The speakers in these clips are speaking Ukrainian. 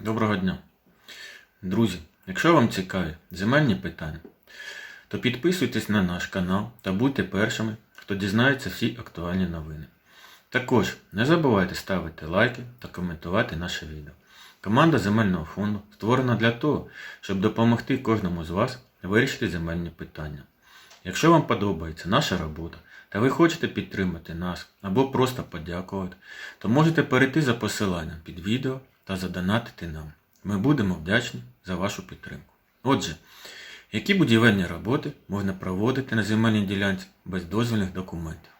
Доброго дня. Друзі, якщо вам цікаві земельні питання, то підписуйтесь на наш канал та будьте першими, хто дізнається всі актуальні новини. Також не забувайте ставити лайки та коментувати наше відео. Команда земельного фонду створена для того, щоб допомогти кожному з вас вирішити земельні питання. Якщо вам подобається наша робота та ви хочете підтримати нас або просто подякувати, то можете перейти за посиланням під відео та задонатити нам. Ми будемо вдячні за вашу підтримку. Отже, які будівельні роботи можна проводити на земельній ділянці без дозвільних документів?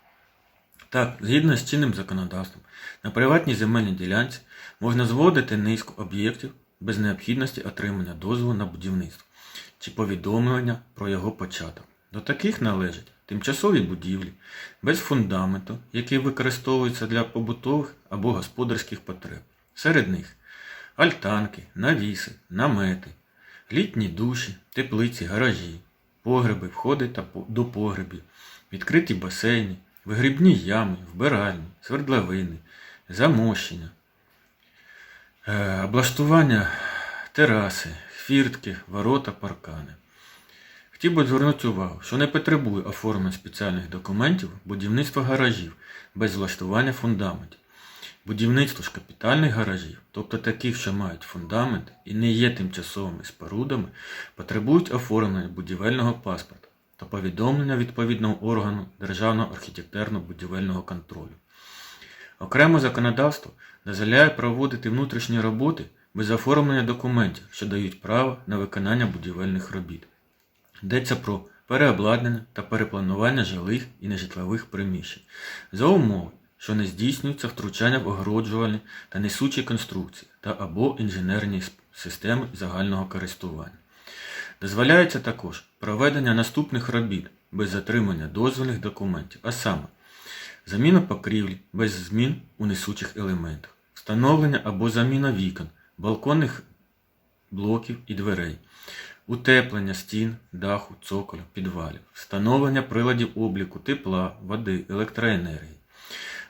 Так, згідно з чинним законодавством, на приватній земельній ділянці можна зводити низку об'єктів без необхідності отримання дозволу на будівництво чи повідомлення про його початок. До таких належать тимчасові будівлі без фундаменту, які використовуються для побутових або господарських потреб. Серед них альтанки, навіси, намети, літні душі, теплиці, гаражі, погреби, входи та до погребів, відкриті басейни, вигрібні ями, вбиральні, свердловини, замощення, е, облаштування тераси, фіртки, ворота, паркани. Хотів би звернути увагу, що не потребує оформлення спеціальних документів будівництво гаражів без влаштування фундаментів. Будівництво ж капітальних гаражів, тобто таких, що мають фундамент і не є тимчасовими спорудами, потребують оформлення будівельного паспорта та повідомлення відповідного органу Державного архітектурно-будівельного контролю. Окремо законодавство дозволяє проводити внутрішні роботи без оформлення документів, що дають право на виконання будівельних робіт. Йдеться про переобладнання та перепланування жилих і нежитлових приміщень за умови, що не здійснюється втручання в огороджувальні та несучі конструкції та або інженерні системи загального користування. Дозволяється також проведення наступних робіт без затримання дозвільних документів, а саме заміна покрівлі без змін у несучих елементах, встановлення або заміна вікон, балконних блоків і дверей, утеплення стін, даху, цоколя, підвалів, встановлення приладів обліку тепла, води, електроенергії,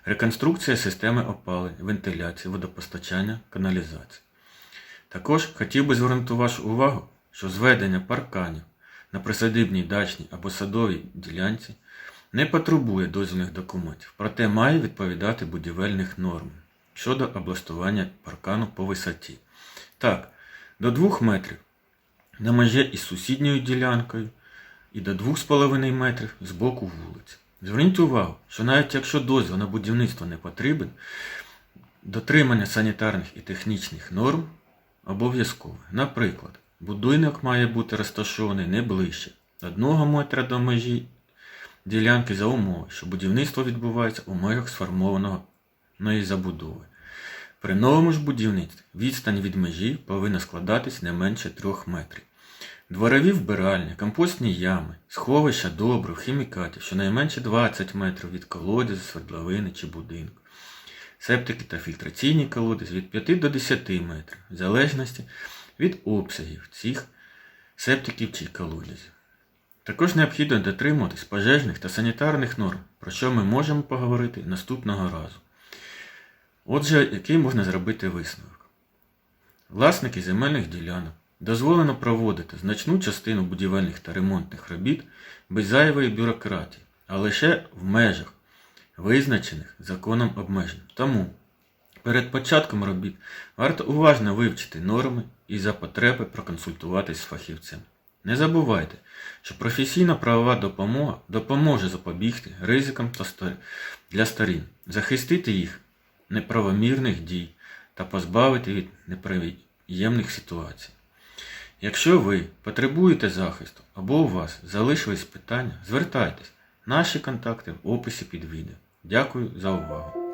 реконструкція системи опалення, вентиляції, водопостачання, каналізації. Також хотів би звернути вашу увагу, що зведення парканів на присадибній дачній або садовій ділянці не потребує дозвільних документів, проте має відповідати будівельних норм щодо облаштування паркану по висоті. Так, до 2 метрів на межі із сусідньою ділянкою і до 2,5 метрів з боку вулиці. Зверніть увагу, що навіть якщо дозвіл на будівництво не потрібен, дотримання санітарних і технічних норм обов'язкове. Наприклад, будинок має бути розташований не ближче 1 метра до межі ділянки за умови, що будівництво відбувається у межах сформованої забудови. При новому ж будівництві відстань від межі повинна складатись не менше 3 метрів. Дворові вбиральні, компостні ями, сховища добрив, хімікатів, щонайменше 20 метрів від колодязі, свердловини чи будинку. Септики та фільтраційні колодязі від 5 до 10 метрів, в залежності від обсягів цих септиків чи колодязів. Також необхідно дотримуватись пожежних та санітарних норм, про що ми можемо поговорити наступного разу. Отже, який можна зробити висновок? Власники земельних ділянок дозволено проводити значну частину будівельних та ремонтних робіт без зайвої бюрократії, а лише в межах, визначених законом обмежень. Тому перед початком робіт варто уважно вивчити норми і за потреби проконсультуватись з фахівцем. Не забувайте, що професійна правова допомога допоможе запобігти ризикам для сторін, захистити їх неправомірних дій та позбавити від неприємних ситуацій. Якщо ви потребуєте захисту або у вас залишились питання, звертайтесь. Наші контакти в описі під відео. Дякую за увагу.